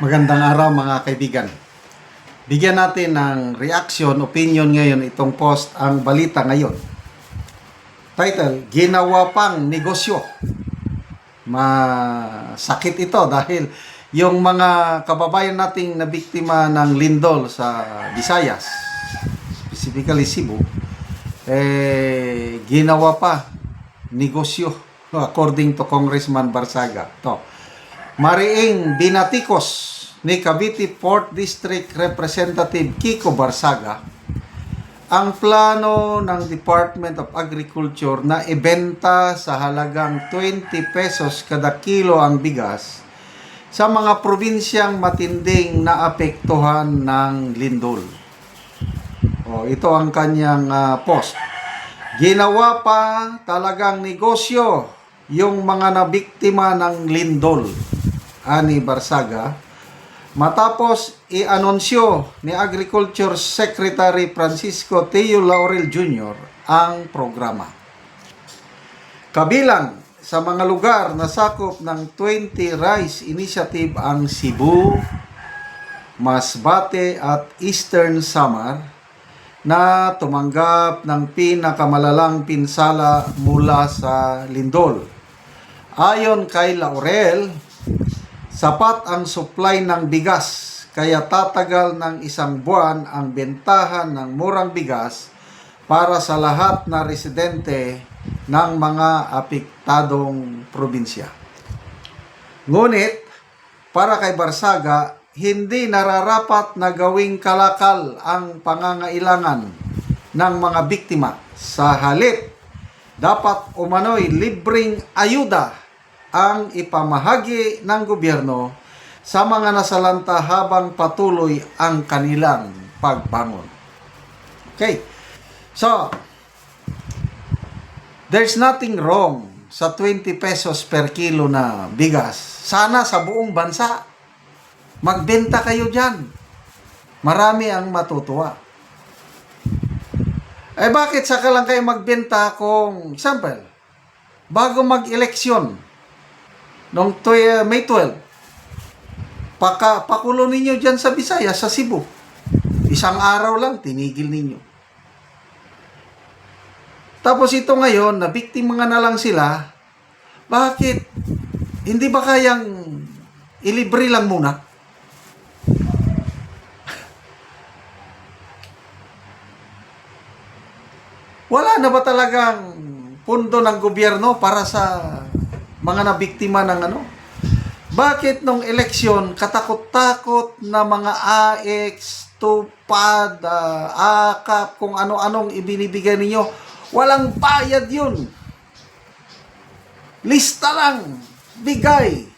Magandang araw mga kaibigan. Bigyan natin ng reaction, opinion ngayon itong post ang balita ngayon. Title, Ginawa pang negosyo. Masakit ito dahil yung mga kababayan nating nabiktima ng lindol sa Visayas, specifically Cebu, eh, ginawa pa negosyo according to Congressman Barsaga. To. Mariing binatikos ni Cavite 4th District Representative Kiko Barsaga ang plano ng Department of Agriculture na ibenta sa halagang 20 pesos kada kilo ang bigas sa mga probinsyang matinding naapektuhan ng lindol. O, ito ang kanyang ah, post. Ginawa pa talagang negosyo yung mga nabiktima ng lindol, ani Barsaga, matapos i-anunsyo ni Agriculture Secretary Francisco Teo Laurel Jr. ang programa. Kabilang sa mga lugar na sakop ng 20 Rice Initiative ang Cebu, Masbate at Eastern Samar na tumanggap ng pinakamalalang pinsala mula sa lindol. Ayon kay Laurel, sapat ang supply ng bigas kaya tatagal ng isang buwan ang bentahan ng murang bigas para sa lahat na residente ng mga apektadong probinsya. Ngunit, para kay Barsaga, hindi nararapat na gawing kalakal ang pangangailangan ng mga biktima. Sa halip, dapat umano'y libreng ayuda ang ipamahagi ng gobyerno sa mga nasalanta habang patuloy ang kanilang pagbangon. Okay. So, there's nothing wrong sa 20 pesos per kilo na bigas. Sana sa buong bansa, magbenta kayo dyan. Marami ang matutuwa. Eh bakit saka lang kayo magbenta kung, example, bago mag-eleksyon, noong tw- May 12, paka, pakulo ninyo dyan sa Visayas, sa Cebu. Isang araw lang, tinigil ninyo. Tapos ito ngayon, na biktima nga na lang sila, bakit? Hindi ba kayang ilibre lang muna? Wala na ba talagang pundo ng gobyerno para sa mga nabiktima ng ano? Bakit nung eleksyon, katakot-takot na mga AX, tupad, ah, akap, kung ano-anong ibinibigay ninyo, walang bayad yun. Lista lang, bigay.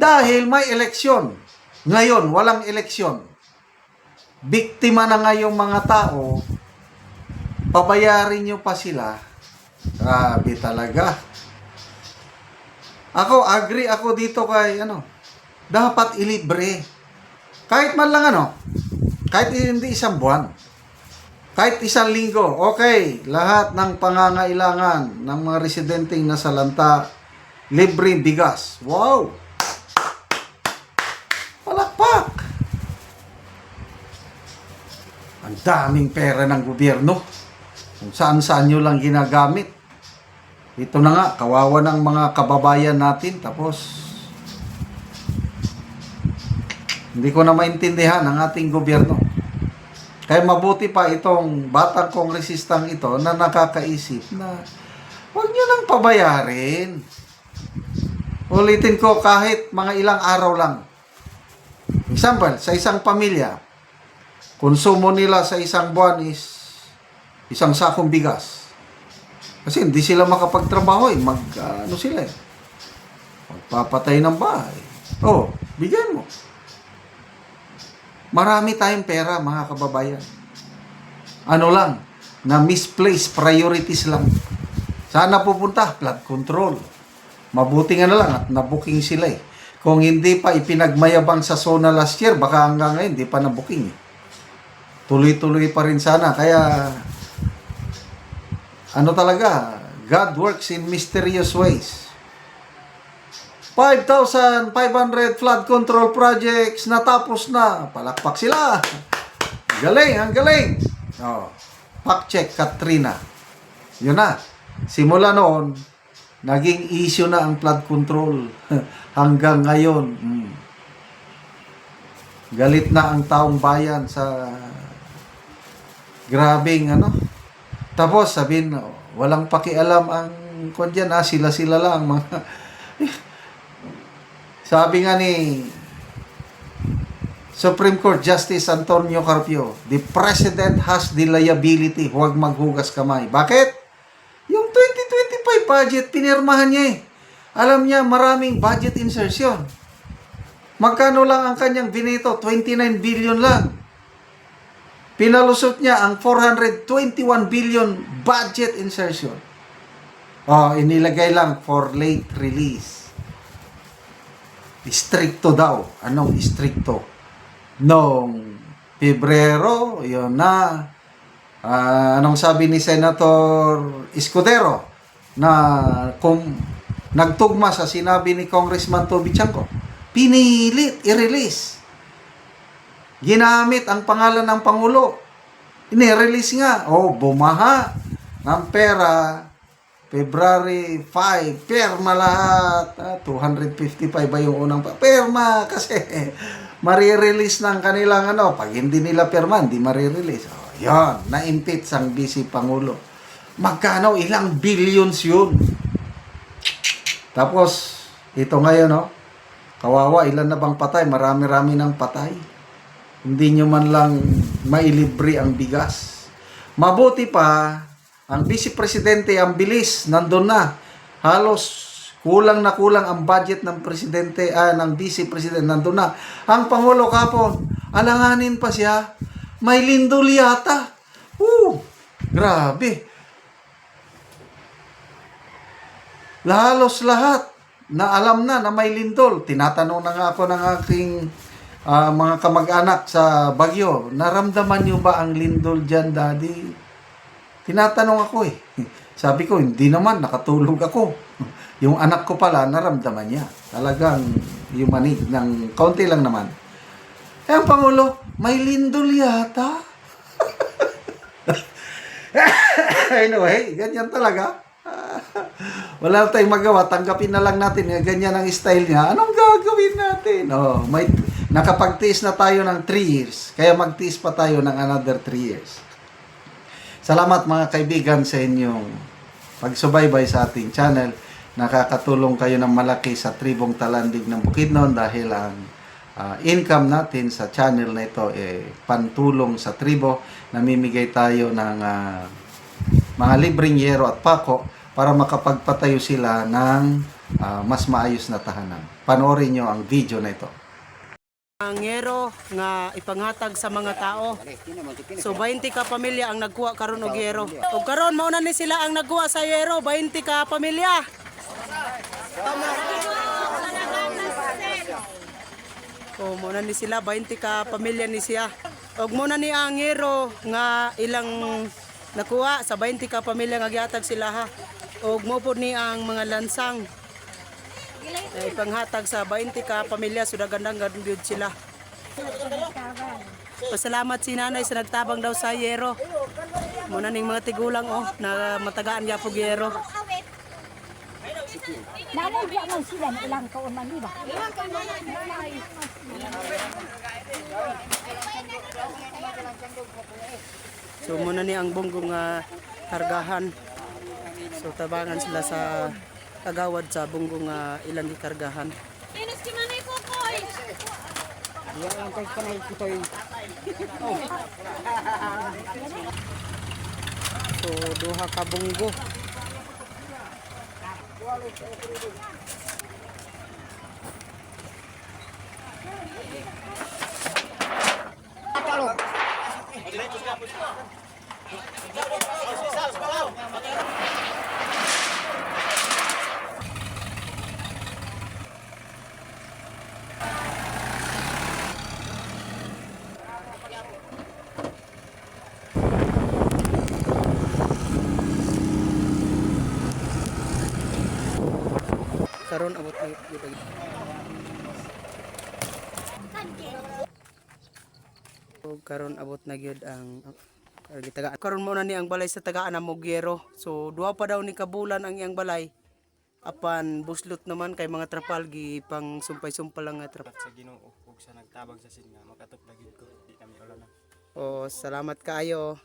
Dahil may eleksyon. Ngayon, walang eleksyon. Biktima na ngayong mga tao, pabayarin nyo pa sila. Grabe talaga. Ako, agree ako dito kay, ano, dapat ilibre. Kahit man lang, ano, kahit hindi isang buwan, kahit isang linggo, okay, lahat ng pangangailangan ng mga residenteng nasa lanta, libre bigas. Wow! Palakpak! Ang daming pera ng gobyerno. Kung saan-saan nyo lang ginagamit. Ito na nga, kawawa ng mga kababayan natin. Tapos, hindi ko na maintindihan ang ating gobyerno. Kaya mabuti pa itong batang kongresistang ito na nakakaisip na huwag nyo nang pabayarin. Ulitin ko kahit mga ilang araw lang. Example, sa isang pamilya, konsumo nila sa isang buwan is isang sakong bigas. Kasi hindi sila makapagtrabaho eh. Mag, ah, ano sila eh. Magpapatay ng bahay. Oh, bigyan mo. Marami tayong pera, mga kababayan. Ano lang, na misplaced priorities lang. Sana pupunta, flood control. Mabuti nga na lang at nabuking sila eh. Kung hindi pa ipinagmayabang sa zona last year, baka hanggang ngayon, hindi pa nabuking eh. Tuloy-tuloy pa rin sana. Kaya, ano talaga, God works in mysterious ways. 5,500 flood control projects natapos na. Palakpak sila. Galing, ang galing. Oh, fact check Katrina. Yun na. Simula noon, naging issue na ang flood control hanggang ngayon. mm, Galit na ang taong bayan sa grabing ano. Tapos sabihin, walang pakialam ang kung dyan, ah, sila-sila lang mga sabi nga ni Supreme Court Justice Antonio Carpio, the President has the liability, huwag maghugas kamay. Bakit? Yung 2025 budget, pinirmahan niya eh. Alam niya, maraming budget insertion. Magkano lang ang kanyang binito? 29 billion lang. Pinalusot niya ang 421 billion budget insertion. Oh, inilagay lang for late release. Stricto daw. Anong stricto? Noong Pebrero, yun na. Ah, anong sabi ni Senator Escudero na kung nagtugma sa sinabi ni Congressman Toby Chanco, pinilit i-release. Ginamit ang pangalan ng Pangulo. Ini-release nga. Oh, bumaha ng pera February 5, perma lahat. Ah, 255 ba yung unang pa? Perma kasi marirelease ng kanilang ano. Pag hindi nila perma, hindi marirelease. Oh, yan, na-impeach ang Vice Pangulo. Magkano? Ilang billions yun. Tapos, ito ngayon, no? Kawawa, ilan na bang patay? Marami-rami ng patay. Hindi nyo man lang mailibre ang bigas. Mabuti pa, ang Vice Presidente, ang bilis, nandun na. Halos kulang na kulang ang budget ng Presidente, ah, ng Vice President, nandun na. Ang Pangulo kapon, alanganin pa siya. May lindol yata. Uh, grabe. Halos lahat na alam na na may lindol. Tinatanong na nga ako ng aking ah, mga kamag-anak sa Bagyo, naramdaman niyo ba ang lindol dyan, Daddy? Tinatanong ako eh. Sabi ko, hindi naman, nakatulog ako. Yung anak ko pala, naramdaman niya. Talagang yung manig ng kaunti lang naman. Eh, ang Pangulo, may lindol yata. anyway, ganyan talaga. Wala tayong magawa, tanggapin na lang natin. Ganyan ang style niya. Anong gagawin natin? Oh, may, nakapagtiis na tayo ng 3 years. Kaya magtiis pa tayo ng another 3 years. Salamat mga kaibigan sa inyong pagsubaybay sa ating channel. Nakakatulong kayo ng malaki sa tribong talandig ng Bukidnon dahil ang ah, income natin sa channel na ito eh pantulong sa tribo. Namimigay tayo ng ah, mga libreng yero at pako para makapagpatayo sila ng ah, mas maayos na tahanan. Panoorin nyo ang video na ito. Ang yero nga ipanghatag sa mga tao. So 20 ka pamilya ang nagkuha karon og yero. Ug karon mao na ni sila ang nagkuha sa yero, 20 ka pamilya. O mo ni sila 20 ka pamilya ni siya. Ug mo na ni ang yero nga ilang nakuha sa 20 ka pamilya nga gihatag sila ha. Ug mo ni ang mga lansang na ipanghatag sa 20 ka pamilya so gandang gandud sila. Pasalamat si nanay sa nagtabang daw sa yero. Muna ning mga tigulang oh na matagaan ya pug yero. Namun di man sila na ilang taon man di ba? So muna ni ang bonggong nga kargahan. So tabangan sila sa kagawad sa bunggong uh, ilan ikargahan. Inis ki manay ko koy. Diyan ang kay panay kutoy. So duha ka bunggo. Talo. Karon abot na ang So, karon abot na gyud ang ang gitaga karon mo na ni ang balay sa tagaan na Mogyero. So duha pa daw ni kabulan ang iyang balay. Apan buslot naman kay mga trapal gi pang sumpay-sumpal lang nga trapal. sa Ginoo ug sa nagtabag sa sin nga makatuplag gyud ko di kami ulan na O salamat kaayo.